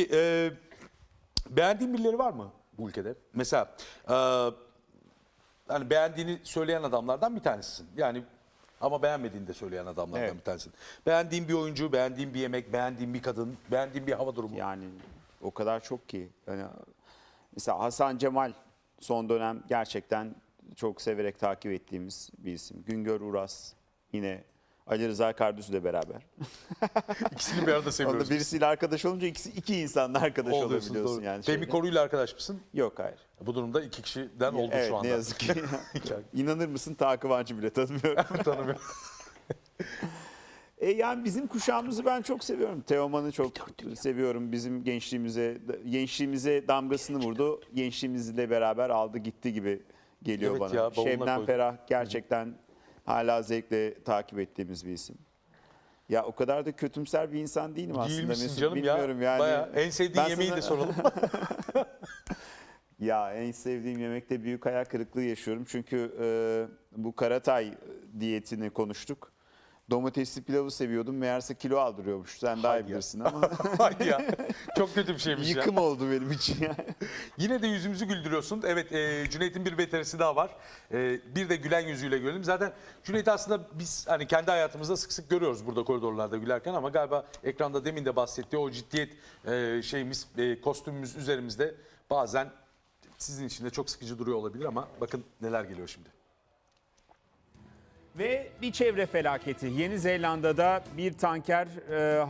Ee, beğendiğin birileri var mı bu ülkede? Mesela e, hani beğendiğini söyleyen adamlardan bir tanesisin. Yani ama beğenmediğini de söyleyen adamlardan Evet. bir tanesin. Beğendiğin bir oyuncu, beğendiğin bir yemek, beğendiğin bir kadın, beğendiğin bir hava durumu. Yani o kadar çok ki. Yani mesela Hasan Cemal son dönem gerçekten çok severek takip ettiğimiz bir isim. Güngör Uras yine Ali Rıza Kardüz'le beraber. İkisini bir arada seviyoruz. Onda birisiyle arkadaş olunca ikisi, iki insanla arkadaş Oluyorsun, olabiliyorsun doğru. yani. Fehmi şeyde. Koruyla arkadaş mısın? Yok hayır. Bu durumda iki kişiden oldu evet şu anda. ne yazık ki. İnanır mısın ta Kıvancı bile tanımıyorum. Tanımıyorum. E yani bizim kuşağımızı ben çok seviyorum. Teoman'ı çok seviyorum. Bizim gençliğimize gençliğimize damgasını vurdu. Gençliğimizle beraber aldı gitti gibi geliyor Evet bana. ya, bavuluna Şebnem koydu. Ferah gerçekten hala zevkle takip ettiğimiz bir isim. Ya o kadar da kötümser bir insan değilim aslında Değilmişsin Mesut. canım Bilmiyorum ya. yani. Bayağı. En sevdiğin Ben yemeği sana- de soralım. Ya en sevdiğim yemekte büyük hayal kırıklığı yaşıyorum. Çünkü e, bu karatay diyetini konuştuk. Domatesli pilavı seviyordum. Meğerse kilo aldırıyormuş. Sen daha iyi ya. bilirsin ama ya. Çok kötü bir şeymiş ya. yıkım oldu benim için yani. Yine de yüzümüzü güldürüyorsun. Evet e, Cüneyt'in bir veterisi daha var. E, bir de gülen yüzüyle görelim. Zaten Cüneyt'i aslında biz hani kendi hayatımızda sık sık görüyoruz burada koridorlarda gülerken ama galiba ekranda demin de bahsettiği o ciddiyet e, şeyimiz, e, kostümümüz üzerimizde bazen sizin için de çok sıkıcı duruyor olabilir ama bakın neler geliyor şimdi. Ve bir çevre felaketi. Yeni Zelanda'da bir tanker e,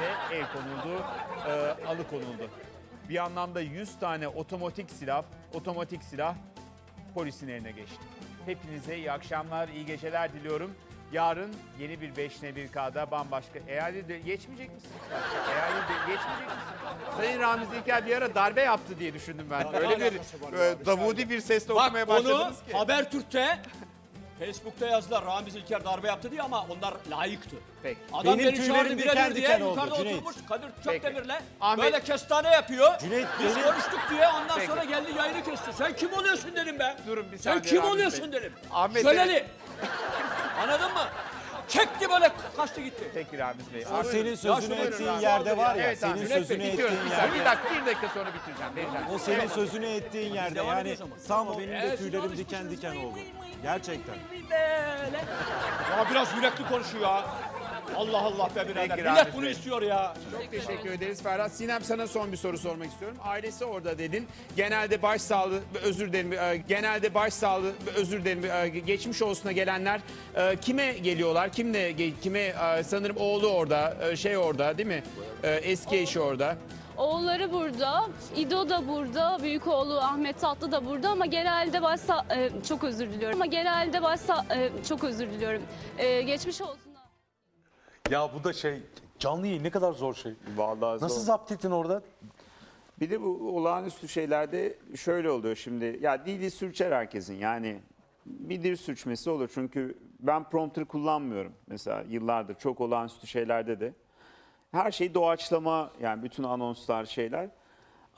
ve el konuldu, e, alıkonuldu. Bir anlamda 100 tane otomatik silah, otomatik silah polisin eline geçti. Hepinize iyi akşamlar, iyi geceler diliyorum. Yarın yeni bir 5 ne 1K'da bambaşka. Eğer de geçmeyecek misiniz? Eğer de geçmeyecek misiniz? Sayın Ramiz İlker bir ara darbe yaptı diye düşündüm ben. Öyle bir e, davudi bir sesle Bak okumaya onu başladınız ki. Habertürk'te Facebook'ta yazdılar Ramiz İlker darbe yaptı diye ama onlar layıktı. Peki. Adam Benim beni çağırdı tüylerim bire diken bir diye diken oldu, yukarıda Cüneyt. oturmuş Kadir. Çöpdemir'le Ahmet- böyle kestane yapıyor. Cüneyt, Biz benim- konuştuk diye ondan Peki. sonra geldi yayını kesti. Sen kim oluyorsun dedim ben. Durun bir Sen saniye kim Ramiz oluyorsun Bey. dedim. Ahmet Şöleli. Anladın mı? Çekti böyle kaçtı gitti. Peki Ramiz Bey. O senin sözünü ettiğin yerde var ya, Evet, senin sözünü ettiğin. Bir saniye, Bir yerde. dakika, bir dakika sonra bitireceğim. vereceğim. O senin sözünü ettiğin yerde devam yani ediyoruz ama. tam benim de Evet, tüylerim diken diken oldu. Gerçekten. Ya biraz yürekli konuşuyor ya. Allah Allah be birader. Peki, Millet Ramiz bunu Bey. istiyor ya. Çok teşekkür ederiz Ferhat. Sinem sana son bir soru sormak istiyorum. Ailesi orada dedin. Genelde başsağlığı, özür dilerim, e, genelde başsağlığı, özür dilerim, e, geçmiş olsuna gelenler e, kime geliyorlar? Kimle, ge- kime, e, sanırım oğlu orada, e, şey orada değil mi? E, Eski eşi orada. Oğulları burada, İdo da burada, büyük oğlu Ahmet Tatlı da burada ama genelde başsa e, çok özür diliyorum. Ama genelde başsa e, çok özür diliyorum. E, geçmiş olsun. Ya bu da şey canlı yayın ne kadar zor şey. Vallahi Nasıl zapt ettin orada? Bir de bu olağanüstü şeylerde şöyle oluyor şimdi. Ya dili sürçer herkesin yani bir dil sürçmesi olur. Çünkü ben prompter kullanmıyorum mesela yıllardır çok olağanüstü şeylerde de. Her şey doğaçlama yani bütün anonslar şeyler.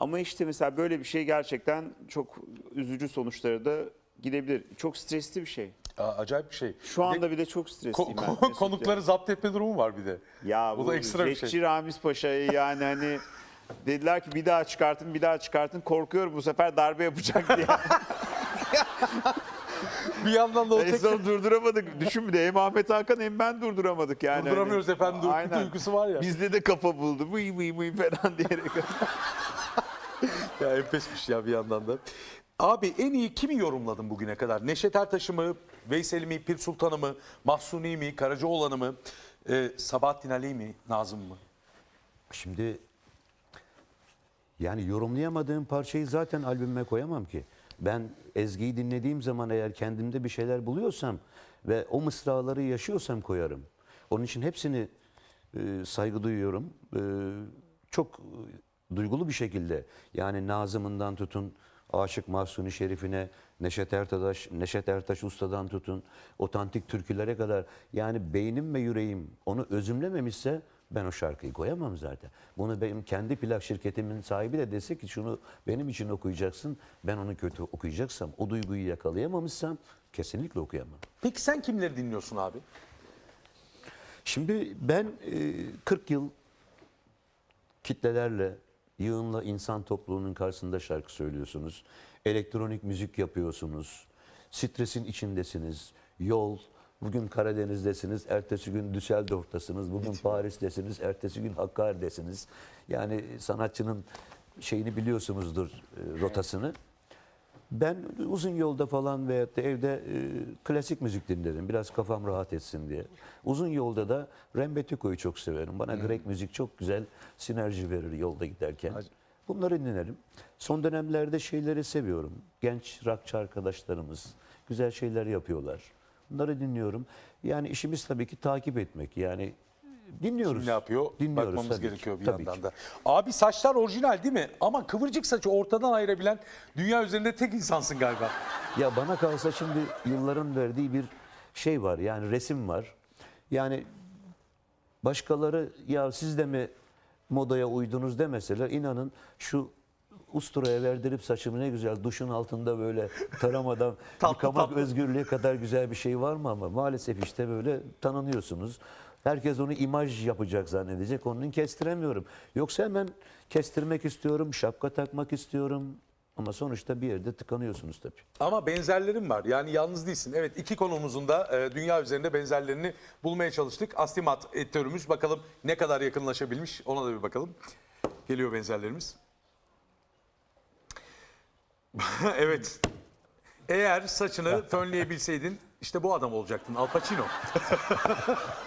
Ama işte mesela böyle bir şey gerçekten çok üzücü sonuçları da gidebilir. Çok stresli bir şey. Aa, acayip bir şey. Şu anda Bir de bile çok stresliyim ben. ko- ya. konukları zapt etme durumu var bir de. Ya Bu bu, da ekstra bir şey. Ramiz Paşa'yı yani hani dediler ki bir daha çıkartın bir daha çıkartın korkuyorum bu sefer darbe yapacak diye. Bir yandan da o en tek son durduramadık. Düşün bir de hem Ahmet Hakan hem ben durduramadık yani. Durduramıyoruz Hani- efendim, uyku Aynen. duygusu var ya. Bizde de kafa buldu. Vıy vıy vıy falan diyerek. Ya enfesmiş ya bir yandan da. Abi en iyi kimi yorumladın bugüne kadar? Neşet Ertaş'ı mı, Veysel'i mi, Pir Sultan'ı mı, Mahsuni mi, Karacaoğlan'ı mı, e, Sabahattin Ali mi, Nazım mı? Şimdi yani yorumlayamadığım parçayı zaten albümüme koyamam ki. Ben Ezgi'yi dinlediğim zaman eğer kendimde bir şeyler buluyorsam ve o mısraları yaşıyorsam koyarım. Onun için hepsini e, saygı duyuyorum. E, çok e, duygulu bir şekilde yani Nazım'ından tutun Aşık Mahsuni Şerif'ine, Neşet Ertaş, Neşet Ertaş Usta'dan tutun, otantik türkülere kadar yani beynim ve yüreğim onu özümlememişse ben o şarkıyı koyamam zaten. Bunu benim kendi plak şirketimin sahibi de dese ki şunu benim için okuyacaksın. Ben onu kötü okuyacaksam, o duyguyu yakalayamamışsam kesinlikle okuyamam. Peki sen kimleri dinliyorsun abi? Şimdi ben e, 40 yıl kitlelerle, yığınla insan topluluğunun karşısında şarkı söylüyorsunuz. Elektronik müzik yapıyorsunuz. Stresin içindesiniz. Yol, bugün Karadeniz'desiniz, ertesi gün Düsseldorf'tasınız, bugün Paris'tesiniz, ertesi gün Hakkari'desiniz. Yani sanatçının şeyini biliyorsunuzdur, e, rotasını. Ben uzun yolda falan veyahut da evde e, klasik müzik dinlerim. Biraz kafam rahat etsin diye. Uzun yolda da Rembetiko'yu çok severim. Bana Grek müzik çok güzel sinerji verir yolda giderken. Bunları dinlerim. Son dönemlerde şeyleri seviyorum. Genç rockçı arkadaşlarımız güzel şeyler yapıyorlar. Bunları dinliyorum. Yani işimiz tabii ki takip etmek. Yani dinliyoruz. Kim ne yapıyor? Dinliyoruz Bakmamız tabii ki. gerekiyor bir Tabii yandan ki. da. Abi saçlar orijinal değil mi? Ama kıvırcık saçı ortadan ayırabilen dünya üzerinde tek insansın galiba. Ya bana kalsa şimdi yılların verdiği bir şey var. Yani resim var. Yani başkaları ya siz de mi modaya uydunuz demeseler inanın şu usturaya verdirip saçımı ne güzel duşun altında böyle taramadan Tatlı yıkamak tatlı. özgürlüğü kadar güzel bir şey var mı ama maalesef işte böyle tanınıyorsunuz. Herkes onu imaj yapacak zannedecek. Onun kestiremiyorum. Yoksa hemen kestirmek istiyorum, şapka takmak istiyorum. Ama sonuçta bir yerde tıkanıyorsunuz tabii. Ama benzerlerim var. Yani yalnız değilsin. Evet iki konumuzun da e, dünya üzerinde benzerlerini bulmaya çalıştık. Astimat editörümüz bakalım ne kadar yakınlaşabilmiş ona da bir bakalım. Geliyor benzerlerimiz. evet. Eğer saçını fönleyebilseydin işte bu adam olacaktın. Al Pacino.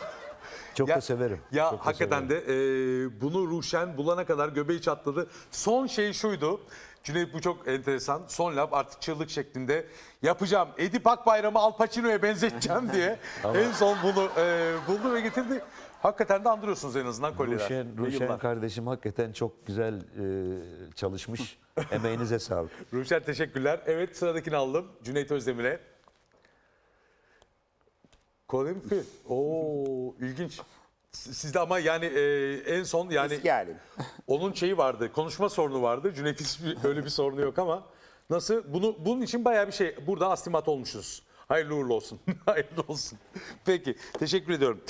Çok da severim. Ya Çok da hakikaten de e, bunu Ruşen bulana kadar göbeği çatladı. Son şey şuydu. Cüneyt bu çok enteresan. Son laf artık çığlık şeklinde yapacağım. Edip Akbayram'ı Al Pacino'ya benzeteceğim diye en son bunu e, buldu ve getirdi. Hakikaten de andırıyorsunuz en azından kolyeler. Ruşen, Ruşen yıllar. kardeşim hakikaten çok güzel e, çalışmış. Emeğinize sağlık. Ruşen teşekkürler. Evet sıradakini aldım. Cüneyt Özdemir'e. Colin Firth. Oo ilginç. Sizde ama yani e, en son yani Eski halim. onun şeyi vardı. Konuşma sorunu vardı. Cüneyt hiçbir- öyle bir sorunu yok ama nasıl bunu bunun için bayağı bir şey burada astimat olmuşuz. Hayırlı uğurlu olsun. Hayırlı olsun. Peki teşekkür ediyorum.